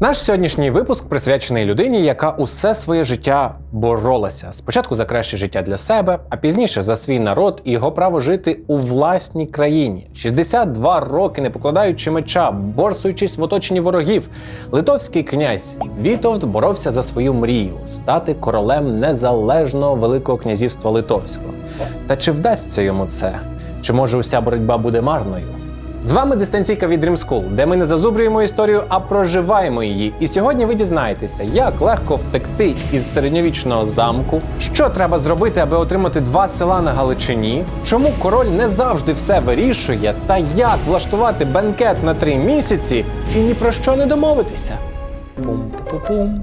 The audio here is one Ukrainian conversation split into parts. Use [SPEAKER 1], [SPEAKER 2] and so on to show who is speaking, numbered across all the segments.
[SPEAKER 1] Наш сьогоднішній випуск присвячений людині, яка усе своє життя боролася. Спочатку за краще життя для себе, а пізніше за свій народ і його право жити у власній країні. 62 роки не покладаючи меча, борсуючись в оточенні ворогів. Литовський князь Вітовт боровся за свою мрію стати королем незалежного Великого князівства Литовського. Та чи вдасться йому це? Чи може уся боротьба буде марною? З вами дистанційка від Dream School, де ми не зазубрюємо історію, а проживаємо її. І сьогодні ви дізнаєтеся, як легко втекти із середньовічного замку, що треба зробити, аби отримати два села на Галичині, чому король не завжди все вирішує, та як влаштувати бенкет на три місяці і ні про що не домовитися. Пум-пу-пум.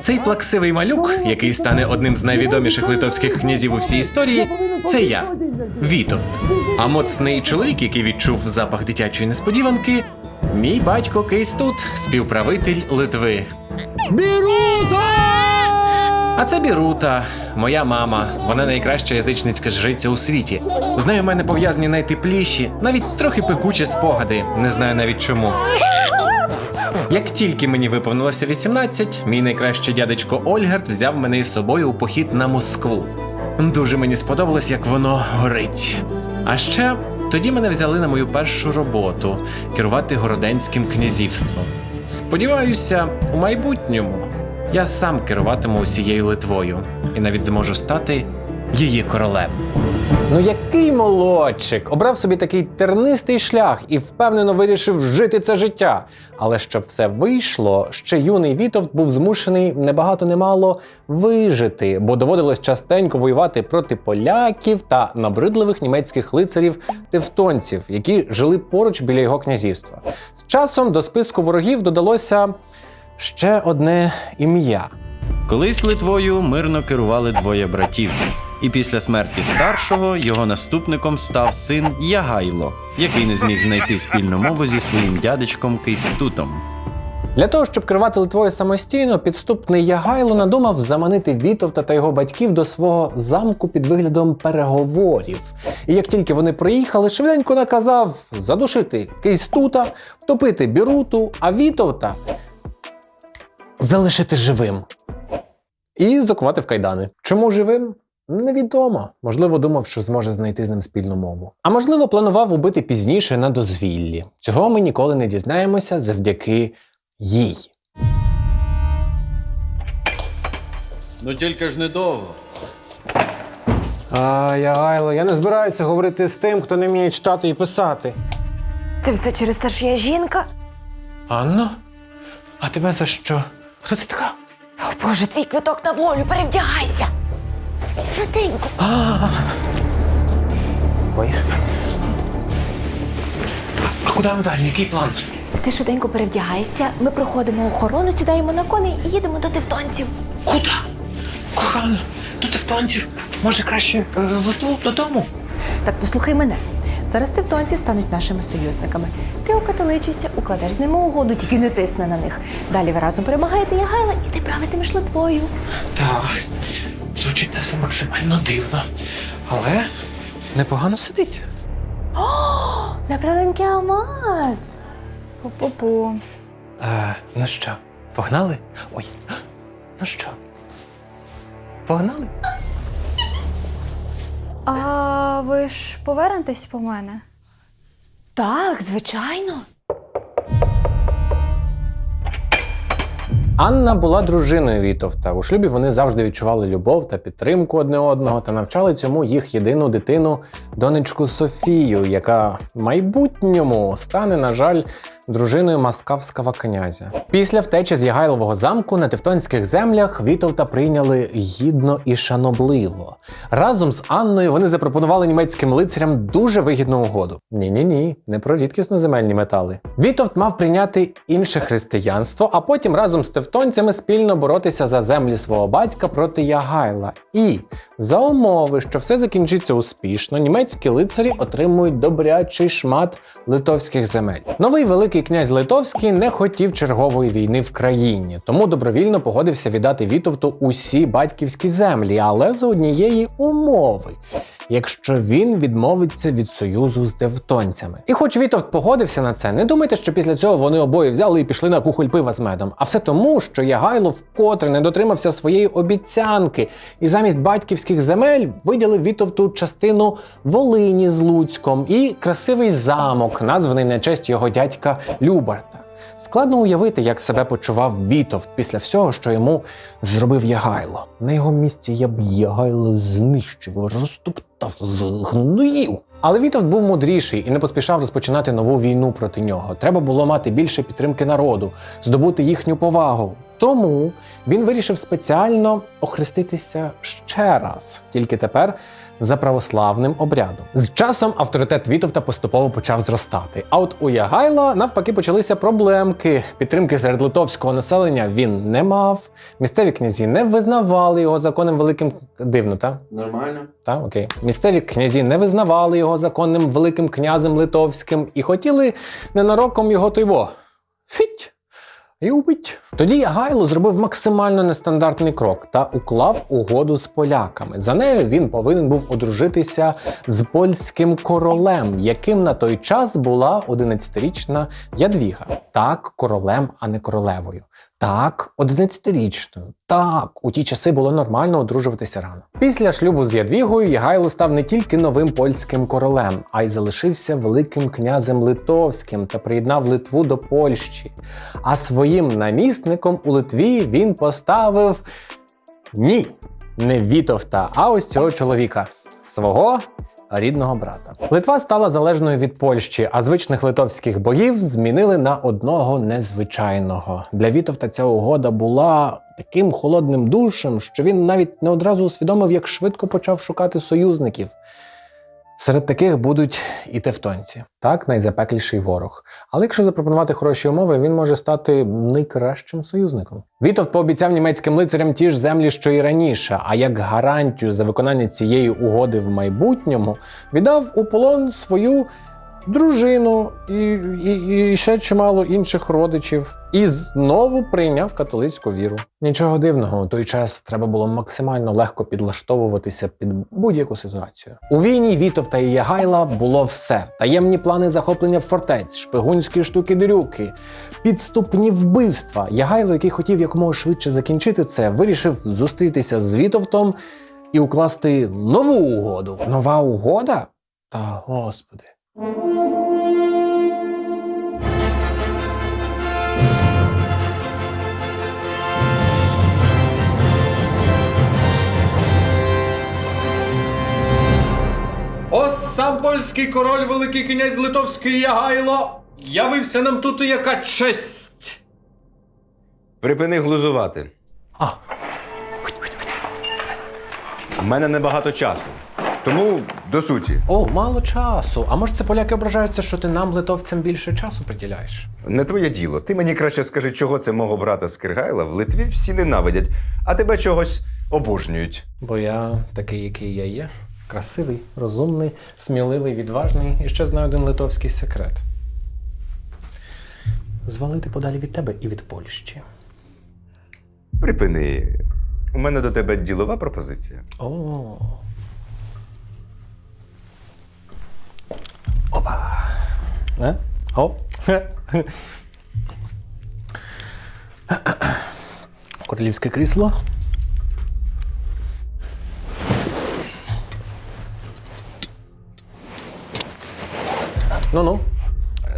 [SPEAKER 1] Цей плаксивий малюк, який стане одним з найвідоміших литовських князів у всій історії, це я, Вітовт. А моцний чоловік, який відчув запах дитячої несподіванки, мій батько Кейстут, співправитель Литви. Бірута! А це Бірута, моя мама. Вона найкраща язичницька жриця у світі. З нею в мене пов'язані найтепліші, навіть трохи пекучі спогади. Не знаю навіть чому. Як тільки мені виповнилося 18, мій найкращий дядечко Ольгерт взяв мене із собою у похід на Москву. Дуже мені сподобалось, як воно горить. А ще тоді мене взяли на мою першу роботу керувати городенським князівством. Сподіваюся, у майбутньому я сам керуватиму усією Литвою і навіть зможу стати її королем. Ну який молодчик! Обрав собі такий тернистий шлях і впевнено вирішив жити це життя. Але щоб все вийшло, ще юний Вітовт був змушений небагато немало вижити, бо доводилось частенько воювати проти поляків та набридливих німецьких лицарів тевтонців, які жили поруч біля його князівства. З часом до списку ворогів додалося ще одне ім'я.
[SPEAKER 2] Колись Литвою мирно керували двоє братів, і після смерті старшого його наступником став син Ягайло, який не зміг знайти спільну мову зі своїм дядечком Кейстутом.
[SPEAKER 1] Для того, щоб керувати Литвою самостійно, підступний Ягайло надумав заманити Вітовта та його батьків до свого замку під виглядом переговорів. І як тільки вони приїхали, швиденько наказав задушити Кейстута, втопити Біруту, а Вітовта залишити живим. І закувати в кайдани. Чому живим? Невідомо. Можливо, думав, що зможе знайти з ним спільну мову. А можливо, планував убити пізніше на дозвіллі. Цього ми ніколи не дізнаємося завдяки їй.
[SPEAKER 2] Ну тільки ж недовго.
[SPEAKER 1] А, Ягайло, я не збираюся говорити з тим, хто не вміє читати і писати.
[SPEAKER 3] Це все через те, що я жінка?
[SPEAKER 1] Анно? А тебе за що? Хто ти така?
[SPEAKER 3] О Боже, твій квиток на волю, перевдягайся! Швиденько.
[SPEAKER 1] Ой. А куди ми далі? Який план?
[SPEAKER 3] Ти швиденько перевдягайся, ми проходимо охорону, сідаємо на коней і їдемо до тевтонців.
[SPEAKER 1] Куди? Кохано, до тевтонців. Може краще е, в Литву додому?
[SPEAKER 3] Так послухай мене. Зараз тевтонці стануть нашими союзниками. Ти окатоличишся, укладеш з ними угоду, тільки не тисни на них. Далі ви разом перемагаєте Ягайла, і ти правитимеш Литвою.
[SPEAKER 1] Так, звучить це все максимально дивно. Але непогано сидить.
[SPEAKER 3] О, Направленький алмаз.
[SPEAKER 4] Пу-пу-пу.
[SPEAKER 1] А, ну що, погнали? Ой, ну що? Погнали?
[SPEAKER 4] А ви ж повернетесь по мене?
[SPEAKER 3] Так, звичайно.
[SPEAKER 1] Анна була дружиною Вітовта. У шлюбі вони завжди відчували любов та підтримку одне одного та навчали цьому їх єдину дитину, донечку Софію, яка в майбутньому стане, на жаль, дружиною маскавського князя. Після втечі з Ягайлового замку на тевтонських землях Вітовта прийняли гідно і шанобливо. Разом з Анною вони запропонували німецьким лицарям дуже вигідну угоду. Ні, ні, ні, не про рідкісно земельні метали. Вітовт мав прийняти інше християнство, а потім разом з тевтонцями спільно боротися за землі свого батька проти Ягайла. І за умови, що все закінчиться успішно, німецькі лицарі отримують добрячий шмат литовських земель. Новий великий Великий князь Литовський не хотів чергової війни в країні, тому добровільно погодився віддати Вітовту усі батьківські землі, але за однієї умови. Якщо він відмовиться від союзу з девтонцями. І хоч Вітовт погодився на це, не думайте, що після цього вони обоє взяли і пішли на кухоль пива з медом. А все тому, що Ягайло вкотре не дотримався своєї обіцянки і замість батьківських земель виділив Вітовту частину Волині з Луцьком і красивий замок, названий на честь його дядька Любарта. Складно уявити, як себе почував Вітовт після всього, що йому зробив Ягайло. На його місці я б Ягайло знищив, розтоптав, згноїв. Але Вітовт був мудріший і не поспішав розпочинати нову війну проти нього. Треба було мати більше підтримки народу, здобути їхню повагу. Тому він вирішив спеціально охреститися ще раз, тільки тепер за православним обрядом. З часом авторитет Вітовта поступово почав зростати. А от у Ягайла навпаки почалися проблемки. Підтримки серед литовського населення він не мав. Місцеві князі не визнавали його законним великим дивно, та?
[SPEAKER 5] Нормально.
[SPEAKER 1] Та, окей. Місцеві князі не визнавали його законним великим князем литовським і хотіли ненароком його тойво. Фіть! І убить. Тоді Ягайло зробив максимально нестандартний крок та уклав угоду з поляками. За нею він повинен був одружитися з польським королем, яким на той час була 11-річна Ядвіга. Так, королем, а не королевою. Так, 11-річною. Так, у ті часи було нормально одружуватися рано. Після шлюбу з Ядвігою Ягайло став не тільки новим польським королем, а й залишився великим князем литовським та приєднав Литву до Польщі. А своїм намісником у Литві він поставив ні, не Вітовта, а ось цього чоловіка свого. Рідного брата Литва стала залежною від Польщі, а звичних литовських боїв змінили на одного незвичайного. Для Вітовта ця угода була таким холодним душем, що він навіть не одразу усвідомив, як швидко почав шукати союзників. Серед таких будуть і тевтонці, так найзапекліший ворог. Але якщо запропонувати хороші умови, він може стати найкращим союзником. Вітов пообіцяв німецьким лицарям ті ж землі, що і раніше. А як гарантію за виконання цієї угоди в майбутньому віддав у полон свою дружину і, і, і ще чимало інших родичів. І знову прийняв католицьку віру. Нічого дивного, у той час треба було максимально легко підлаштовуватися під будь-яку ситуацію. У війні Вітовта і Ягайла було все: таємні плани захоплення фортець, шпигунські штуки дирюки, підступні вбивства. Ягайло, який хотів якомога швидше закінчити це, вирішив зустрітися з Вітовтом і укласти нову угоду. Нова угода? Та господи.
[SPEAKER 6] Ось сам польський король, великий князь Литовський Ягайло. Явився нам тут і яка честь.
[SPEAKER 7] Припини глузувати.
[SPEAKER 1] А.
[SPEAKER 7] У мене небагато часу. Тому до суті.
[SPEAKER 1] О, мало часу. А може це поляки ображаються, що ти нам, литовцям, більше часу приділяєш?
[SPEAKER 7] Не твоє діло. Ти мені краще скажи, чого це мого брата Скиргайла в Литві всі ненавидять, а тебе чогось обожнюють.
[SPEAKER 1] Бо я такий, який я є. Красивий, розумний, сміливий, відважний і ще знаю один литовський секрет. Звалити подалі від тебе і від Польщі.
[SPEAKER 7] Припини. У мене до тебе ділова пропозиція.
[SPEAKER 1] О. Е? О. Королівське крісло.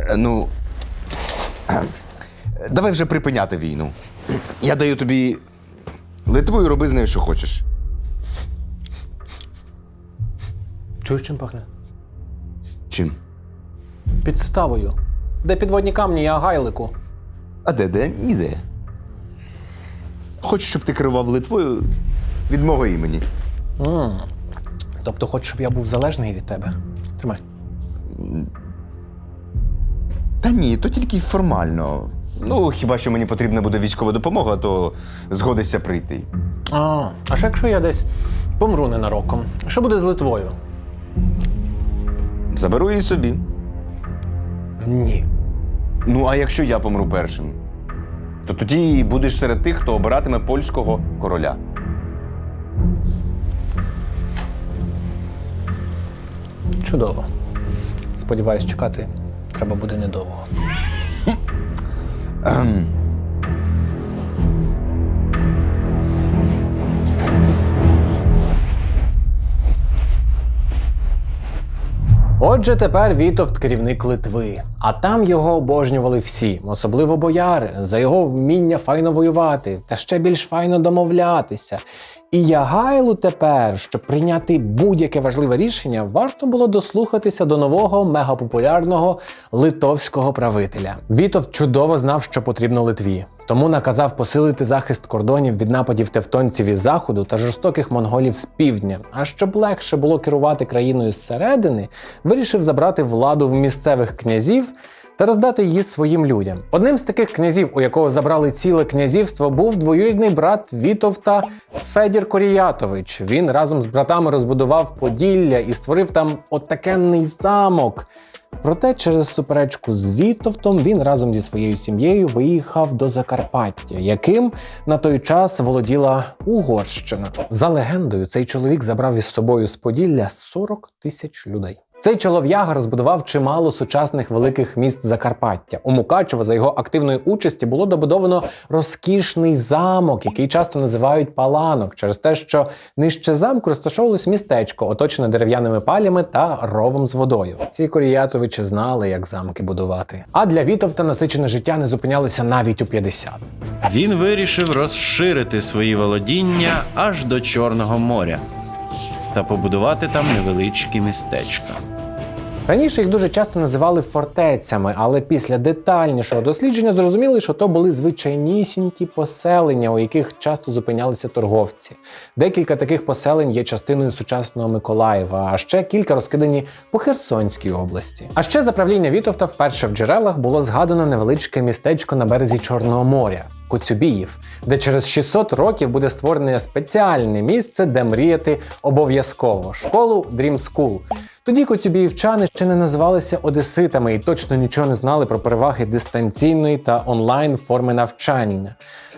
[SPEAKER 7] Е, Ну. е, Давай вже припиняти війну. Я даю тобі Литву і роби з нею, що хочеш.
[SPEAKER 1] Чуєш, чим пахне?
[SPEAKER 7] Чим?
[SPEAKER 1] Підставою. Де підводні камні, я гайлику.
[SPEAKER 7] А де де? Ніде. Хочу, щоб ти керував Литвою від мого імені.
[SPEAKER 1] м Тобто, хочеш, щоб я був залежний від тебе? Тримай.
[SPEAKER 7] Та ні, то тільки формально. Ну, хіба що мені потрібна буде військова допомога, то згодишся прийти.
[SPEAKER 1] А, а що якщо я десь помру ненароком? Що буде з Литвою?
[SPEAKER 7] Заберу її собі.
[SPEAKER 1] Ні.
[SPEAKER 7] Ну, а якщо я помру першим, то тоді будеш серед тих, хто обиратиме польського короля.
[SPEAKER 1] Чудово. Сподіваюсь, чекати треба буде недовго. Отже, тепер Вітовт керівник Литви, а там його обожнювали всі, особливо бояри, за його вміння файно воювати та ще більш файно домовлятися. І Ягайлу тепер, щоб прийняти будь-яке важливе рішення, варто було дослухатися до нового мегапопулярного литовського правителя. Вітовт чудово знав, що потрібно Литві. Тому наказав посилити захист кордонів від нападів тевтонців із заходу та жорстоких монголів з півдня. А щоб легше було керувати країною зсередини, вирішив забрати владу в місцевих князів та роздати її своїм людям. Одним з таких князів, у якого забрали ціле князівство, був двоюрідний брат Вітовта Федір Коріятович. Він разом з братами розбудував Поділля і створив там отакенний замок. Проте через суперечку з Вітовтом він разом зі своєю сім'єю виїхав до Закарпаття, яким на той час володіла Угорщина. За легендою, цей чоловік забрав із собою з Поділля 40 тисяч людей. Цей чолов'яга розбудував чимало сучасних великих міст Закарпаття. У Мукачево за його активної участі було добудовано розкішний замок, який часто називають паланок, через те, що нижче замку розташовувалось містечко, оточене дерев'яними палями та ровом з водою. Ці коріятовичі знали, як замки будувати. А для Вітовта насичене життя не зупинялося навіть у 50.
[SPEAKER 5] Він вирішив розширити свої володіння аж до Чорного моря та побудувати там невеличкі містечка.
[SPEAKER 1] Раніше їх дуже часто називали фортецями, але після детальнішого дослідження зрозуміли, що то були звичайнісінькі поселення, у яких часто зупинялися торговці. Декілька таких поселень є частиною сучасного Миколаєва, а ще кілька розкидані по Херсонській області. А ще за правління Вітовта вперше в джерелах було згадано невеличке містечко на березі Чорного моря. Коцюбіїв, де через 600 років буде створене спеціальне місце, де мріяти обов'язково школу Dream School. Тоді коцюбіївчани ще не називалися одеситами і точно нічого не знали про переваги дистанційної та онлайн форми навчання.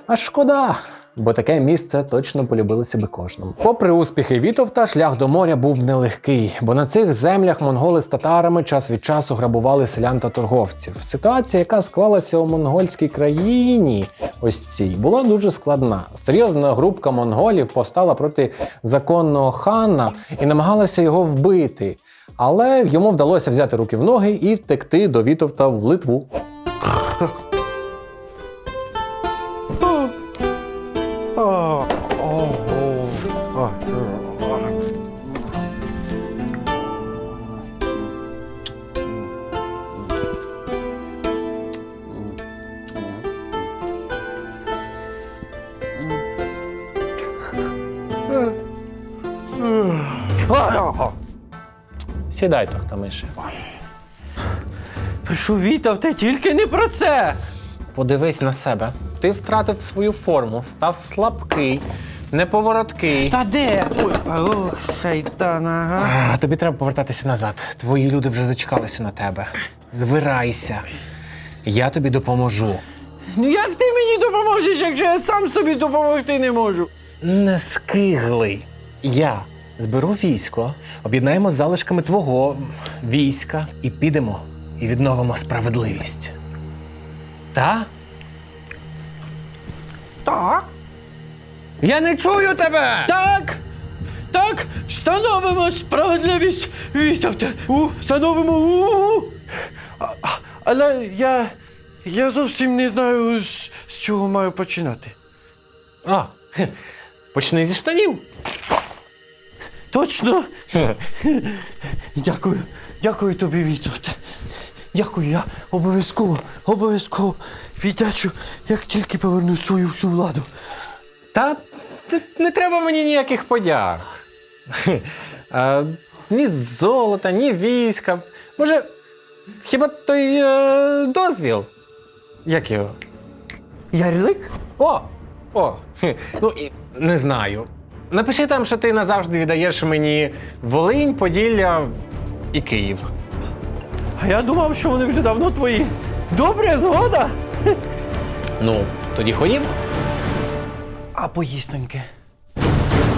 [SPEAKER 1] А шкода, бо таке місце точно полюбилося би кожному. Попри успіхи Вітовта, шлях до моря був нелегкий, бо на цих землях монголи з татарами час від часу грабували селян та торговців. Ситуація, яка склалася у монгольській країні, ось цій, була дуже складна. Серйозна групка монголів повстала проти законного хана і намагалася його вбити. Але йому вдалося взяти руки в ноги і втекти до Вітовта в Литву. Сідай, Тохтамише.
[SPEAKER 5] Прошу вітав, ти тільки не про це.
[SPEAKER 1] Подивись на себе. Ти втратив свою форму, став слабкий, неповороткий.
[SPEAKER 5] Та де? Ой, ох, шайтан, ага.
[SPEAKER 1] А, тобі треба повертатися назад. Твої люди вже зачекалися на тебе. Збирайся. Я тобі допоможу.
[SPEAKER 5] Ну як ти мені допоможеш, якщо я сам собі допомогти не можу?
[SPEAKER 1] Не скиглий. Я зберу військо, об'єднаємо з залишками твого війська і підемо і відновимо справедливість. Та?
[SPEAKER 5] Так. Я не чую тебе! Так! Так, встановимо справедливість Вітовте! У, встановимо! У, а, а, але я. Я зовсім не знаю, з, з чого маю починати.
[SPEAKER 1] А, хе, почни зі штанів.
[SPEAKER 5] Точно? Дякую, дякую тобі, Вітовте. Дякую, я обов'язково, обов'язково віддячу, як тільки поверну свою всю владу.
[SPEAKER 1] Та не, не треба мені ніяких подяк. А, ні золота, ні війська. Може, хіба той е, дозвіл? Як його?
[SPEAKER 5] Ярлик?
[SPEAKER 1] О! О! хе, Ну, і, не знаю. Напиши там, що ти назавжди віддаєш мені Волинь, Поділля і Київ.
[SPEAKER 5] А я думав, що вони вже давно твої. Добре, згода.
[SPEAKER 1] Ну, тоді ходім.
[SPEAKER 5] А поїстоньки.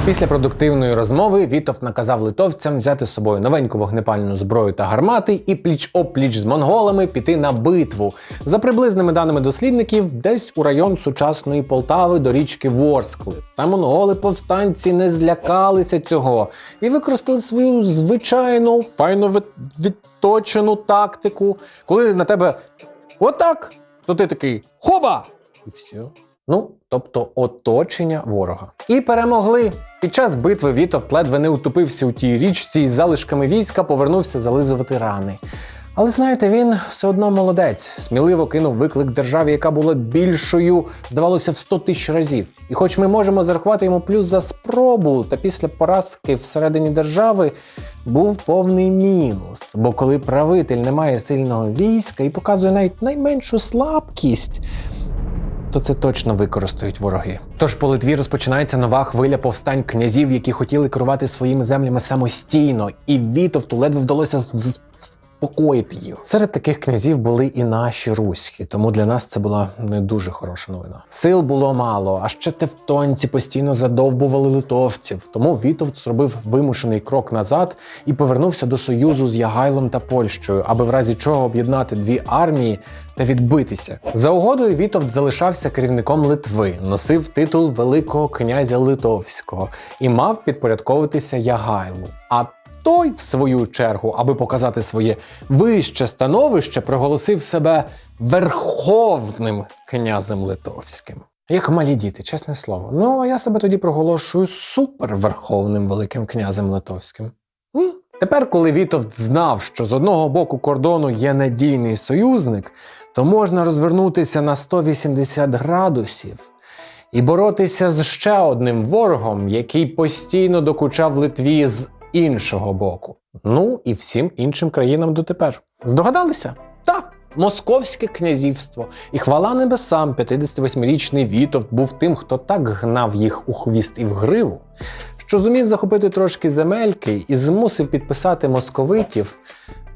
[SPEAKER 1] Після продуктивної розмови Вітов наказав литовцям взяти з собою новеньку вогнепальну зброю та гармати і пліч-опліч з монголами піти на битву. За приблизними даними дослідників, десь у район сучасної Полтави до річки Ворскли. Та монголи повстанці не злякалися цього і використали свою звичайну файно відточену тактику. Коли на тебе отак, то ти такий хоба! І все. Ну, тобто оточення ворога. І перемогли. Під час битви Вітовт ледве не утопився у тій річці і з залишками війська повернувся зализувати рани. Але знаєте, він все одно молодець, сміливо кинув виклик державі, яка була більшою, здавалося, в 100 тисяч разів. І хоч ми можемо зарахувати йому плюс за спробу, та після поразки всередині держави був повний мінус. Бо коли правитель не має сильного війська і показує навіть найменшу слабкість, то це точно використають вороги. Тож по Литві розпочинається нова хвиля повстань князів, які хотіли керувати своїми землями самостійно, і Вітовту ледве вдалося з- заспокоїти їх. Серед таких князів були і наші руські, тому для нас це була не дуже хороша новина. Сил було мало, а ще тевтонці постійно задовбували литовців. Тому Вітовт зробив вимушений крок назад і повернувся до союзу з Ягайлом та Польщею, аби в разі чого об'єднати дві армії та відбитися. За угодою Вітовт залишався керівником Литви, носив титул Великого князя Литовського і мав підпорядковуватися Ягайлу. А той, в свою чергу, аби показати своє вище становище, проголосив себе верховним князем Литовським. Як малі діти, чесне слово. Ну а я себе тоді проголошую суперверховним великим князем Литовським. Тепер, коли Вітовт знав, що з одного боку кордону є надійний союзник, то можна розвернутися на 180 градусів і боротися з ще одним ворогом, який постійно докучав Литві з іншого боку. Ну і всім іншим країнам дотепер. Здогадалися? Так. Московське князівство і хвала небесам, 58-річний Вітовт був тим, хто так гнав їх у хвіст і в гриву, що зумів захопити трошки земельки і змусив підписати московитів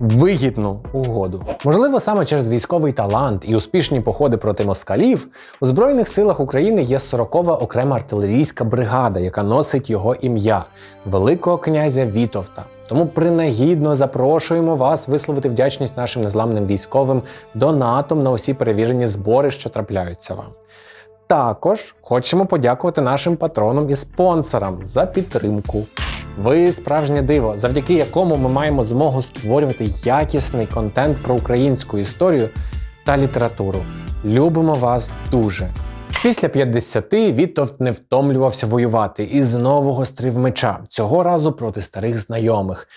[SPEAKER 1] вигідну угоду. Можливо, саме через військовий талант і успішні походи проти москалів у Збройних силах України є 40-ва окрема артилерійська бригада, яка носить його ім'я Великого князя Вітовта. Тому принагідно запрошуємо вас висловити вдячність нашим незламним військовим донатом на усі перевірені збори, що трапляються вам. Також хочемо подякувати нашим патронам і спонсорам за підтримку. Ви справжнє диво, завдяки якому ми маємо змогу створювати якісний контент про українську історію та літературу. Любимо вас дуже. Після 50 Вітовт не втомлювався воювати і знову гострив меча, цього разу проти старих знайомих.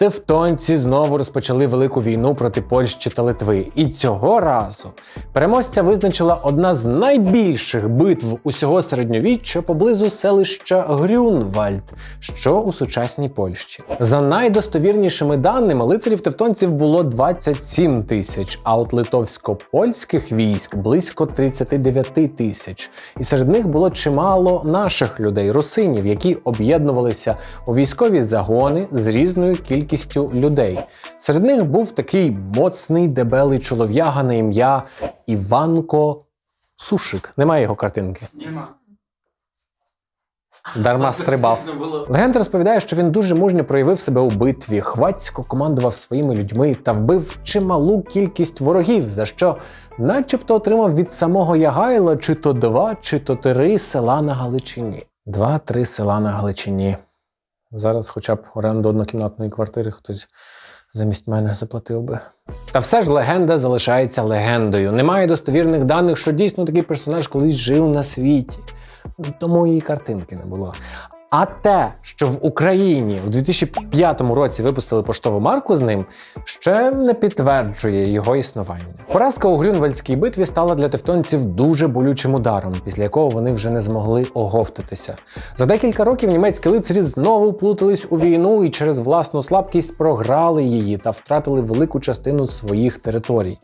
[SPEAKER 1] Тевтонці знову розпочали велику війну проти Польщі та Литви. І цього разу переможця визначила одна з найбільших битв усього середньовіччя поблизу селища Грюнвальд, що у сучасній Польщі. За найдостовірнішими даними, лицарів тевтонців було 27 тисяч, а от литовсько-польських військ близько 39 тисяч. І серед них було чимало наших людей, русинів, які об'єднувалися у військові загони з різною кількістю людей. Серед них був такий моцний дебелий чолов'яга на ім'я Іванко Сушик. Немає його картинки.
[SPEAKER 8] Нема.
[SPEAKER 1] Дарма стрибав. Легенда розповідає, що він дуже мужньо проявив себе у битві, хвацько командував своїми людьми та вбив чималу кількість ворогів, за що, начебто, отримав від самого Ягайла чи то два, чи то три села на Галичині. Два-три села на Галичині. Зараз, хоча б оренду однокімнатної квартири хтось замість мене заплатив би. Та все ж легенда залишається легендою. Немає достовірних даних, що дійсно такий персонаж колись жив на світі. Тому її картинки не було. А те, що в Україні у 2005 році випустили поштову марку з ним, ще не підтверджує його існування. Поразка у Грюнвальдській битві стала для тевтонців дуже болючим ударом, після якого вони вже не змогли оговтатися. За декілька років німецькі лицарі знову вплутались у війну і через власну слабкість програли її та втратили велику частину своїх територій.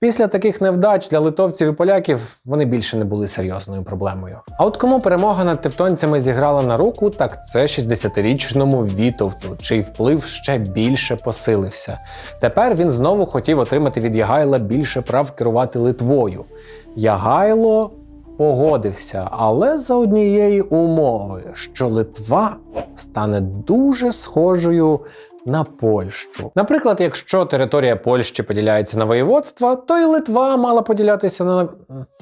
[SPEAKER 1] Після таких невдач для литовців і поляків вони більше не були серйозною проблемою. А от кому перемога над тевтонцями зіграла на руку, так це 60-річному Вітовту, чий вплив ще більше посилився. Тепер він знову хотів отримати від Ягайла більше прав керувати Литвою. Ягайло погодився, але за однієї умови, що Литва стане дуже схожою на Польщу. Наприклад, якщо територія Польщі поділяється на воєводства, то і Литва мала поділятися на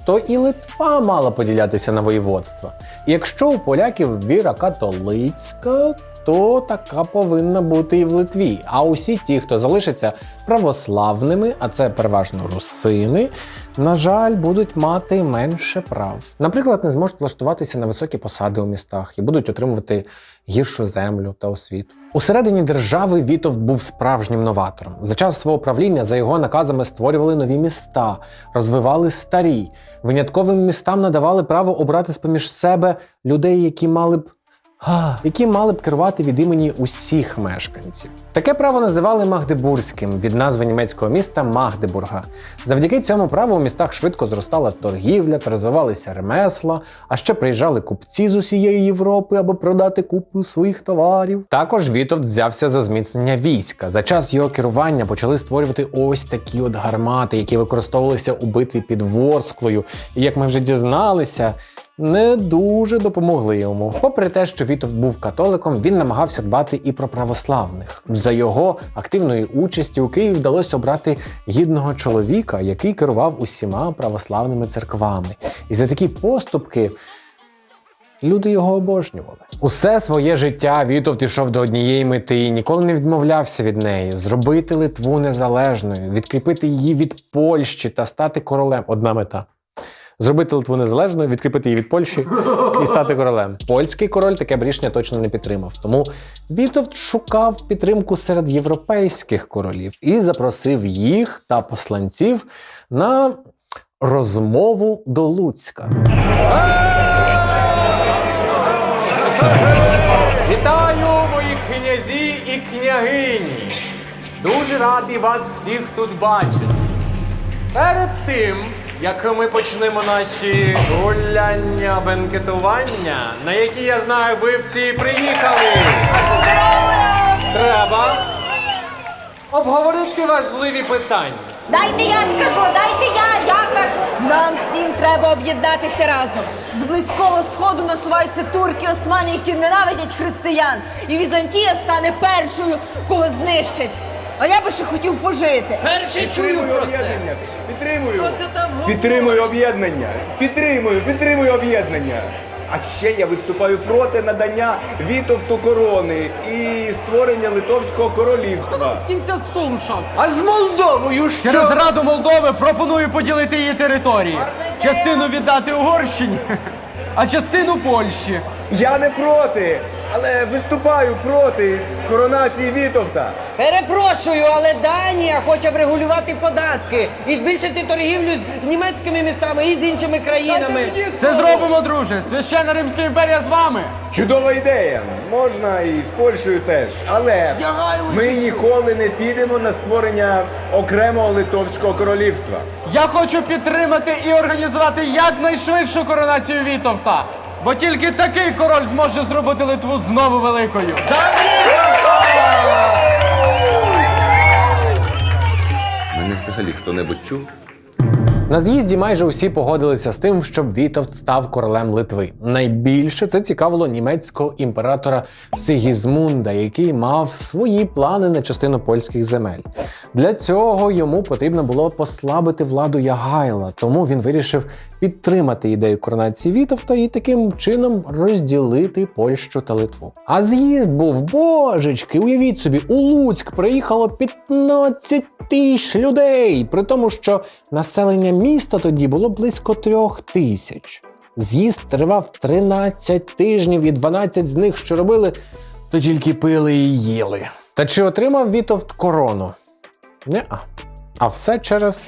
[SPEAKER 1] то і Литва мала поділятися на воєводства. І якщо у поляків віра католицька, то така повинна бути і в Литві. А усі ті, хто залишаться православними, а це переважно русини, на жаль, будуть мати менше прав. Наприклад, не зможуть влаштуватися на високі посади у містах і будуть отримувати гіршу землю та освіту. Усередині держави Вітов був справжнім новатором. За час свого правління за його наказами створювали нові міста, розвивали старі. Винятковим містам надавали право обрати з поміж себе людей, які мали б які мали б керувати від імені усіх мешканців. Таке право називали Магдебурзьким від назви німецького міста Магдебурга. Завдяки цьому праву у містах швидко зростала торгівля та розвивалися ремесла, а ще приїжджали купці з усієї Європи, аби продати купу своїх товарів. Також Вітовт взявся за зміцнення війська. За час його керування почали створювати ось такі от гармати, які використовувалися у битві під Ворсклою. І як ми вже дізналися, не дуже допомогли йому. Попри те, що Вітовт був католиком, він намагався дбати і про православних. За його активної участі у Києві вдалося обрати гідного чоловіка, який керував усіма православними церквами. І за такі поступки. Люди його обожнювали. Усе своє життя Вітовт ішов до однієї мети і ніколи не відмовлявся від неї зробити Литву незалежною, відкріпити її від Польщі та стати королем. Одна мета. Зробити Литву незалежною, відкріпити її від Польщі і стати королем. Польський король таке б рішення точно не підтримав. Тому Вітовт шукав підтримку серед європейських королів і запросив їх та посланців на розмову до Луцька.
[SPEAKER 6] Вітаю, мої князі і княгині! Дуже радий вас всіх тут бачити. Перед тим, як ми почнемо наші гуляння, бенкетування, на які я знаю, ви всі приїхали. Треба обговорити важливі питання.
[SPEAKER 8] Дайте я скажу, дайте я, я кажу. Нам всім треба об'єднатися разом. З близького сходу насуваються турки, османи, які ненавидять християн. І Візантія стане першою, кого знищать. А я би ще хотів пожити.
[SPEAKER 6] Перше чую про це.
[SPEAKER 9] Підтримую. Підтримую об'єднання. Підтримую, підтримую об'єднання. А ще я виступаю проти надання Вітовту корони і створення Литовського королівства.
[SPEAKER 8] З кінця столу шав.
[SPEAKER 6] А з Молдовою що?
[SPEAKER 10] Через Раду Молдови пропоную поділити її території. Частину віддати Угорщині, а частину Польщі.
[SPEAKER 9] Я не проти, але виступаю проти коронації Вітовта.
[SPEAKER 11] Перепрошую, але Данія хоче врегулювати податки і збільшити торгівлю з німецькими містами і з іншими країнами.
[SPEAKER 10] Все зробимо, друже. Священна Римська імперія з вами.
[SPEAKER 9] Чудова ідея. Можна і з Польщею теж. Але ми ніколи не підемо на створення окремого литовського королівства.
[SPEAKER 10] Я хочу підтримати і організувати якнайшвидшу коронацію Вітовта. Бо тільки такий король зможе зробити Литву знову великою.
[SPEAKER 7] Мене взагалі хто-небудь чув?
[SPEAKER 1] На з'їзді майже усі погодилися з тим, щоб Вітовт став королем Литви. Найбільше це цікавило німецького імператора Сигізмунда, який мав свої плани на частину польських земель. Для цього йому потрібно було послабити владу Ягайла, тому він вирішив підтримати ідею коронації Вітовта і таким чином розділити Польщу та Литву. А з'їзд був божечки. Уявіть собі, у Луцьк приїхало 15 тисяч людей, при тому, що населення міста тоді було близько трьох тисяч. З'їзд тривав 13 тижнів, і 12 з них, що робили, то тільки пили і їли. Та чи отримав Вітовт корону? Не-а. А все через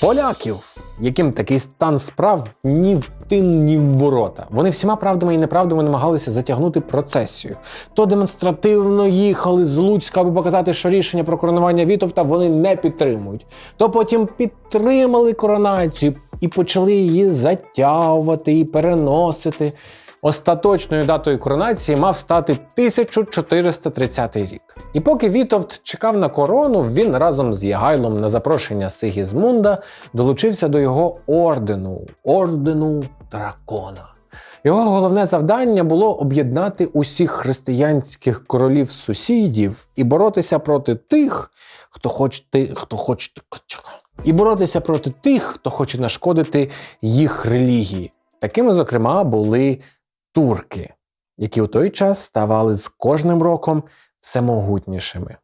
[SPEAKER 1] поляків. Яким такий стан справ ні в тин, ні в ворота. Вони всіма правдами і неправдами намагалися затягнути процесію. То демонстративно їхали з Луцька, аби показати, що рішення про коронування Вітовта вони не підтримують. То потім підтримали коронацію і почали її затягувати і переносити. Остаточною датою коронації мав стати 1430 рік. І поки Вітовт чекав на корону, він разом з Ягайлом на запрошення Сигізмунда долучився до його ордену ордену дракона. Його головне завдання було об'єднати усіх християнських королів сусідів і боротися проти тих, хто хоче хто хоче і боротися проти тих, хто хоче нашкодити їх релігії. Такими, зокрема, були турки, які у той час ставали з кожним роком все могутнішими.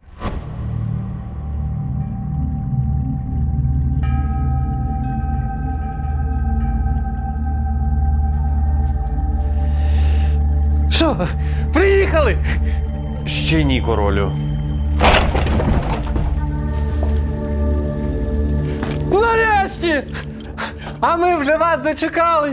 [SPEAKER 10] Що? Приїхали!
[SPEAKER 5] Ще ні, королю.
[SPEAKER 10] Нарешті! А ми вже вас зачекали!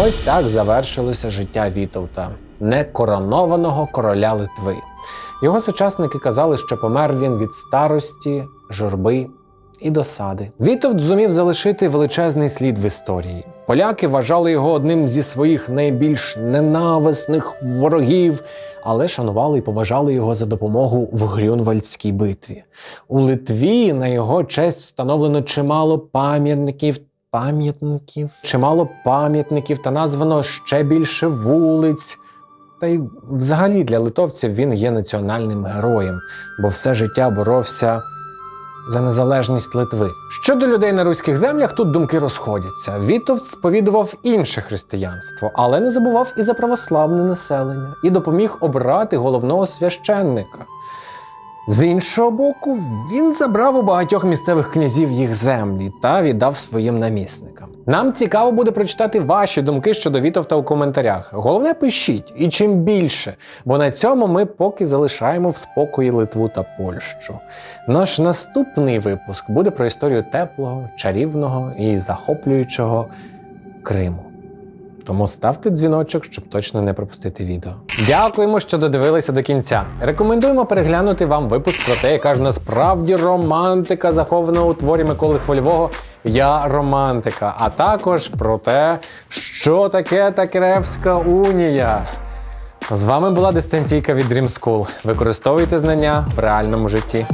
[SPEAKER 1] Ось так завершилося життя Вітовта, некоронованого короля Литви. Його сучасники казали, що помер він від старості, журби і досади. Вітовт зумів залишити величезний слід в історії. Поляки вважали його одним зі своїх найбільш ненависних ворогів, але шанували і поважали його за допомогу в Грюнвальдській битві. У Литві на його честь встановлено чимало пам'ятників пам'ятників, чимало пам'ятників та названо ще більше вулиць. Та й взагалі для литовців він є національним героєм, бо все життя боровся за незалежність Литви. Щодо людей на руських землях, тут думки розходяться. Вітовт сповідував інше християнство, але не забував і за православне населення, і допоміг обрати головного священника. З іншого боку, він забрав у багатьох місцевих князів їх землі та віддав своїм намісникам. Нам цікаво буде прочитати ваші думки щодо Вітовта у коментарях. Головне, пишіть і чим більше, бо на цьому ми поки залишаємо в спокої Литву та Польщу. Наш наступний випуск буде про історію теплого, чарівного і захоплюючого Криму. Тому ставте дзвіночок, щоб точно не пропустити відео. Дякуємо, що додивилися до кінця. Рекомендуємо переглянути вам випуск про те, яка ж насправді романтика захована у творі Миколи Хвильового Я романтика, а також про те, що таке Такеревська унія. З вами була дистанційка від Dream School. Використовуйте знання в реальному житті.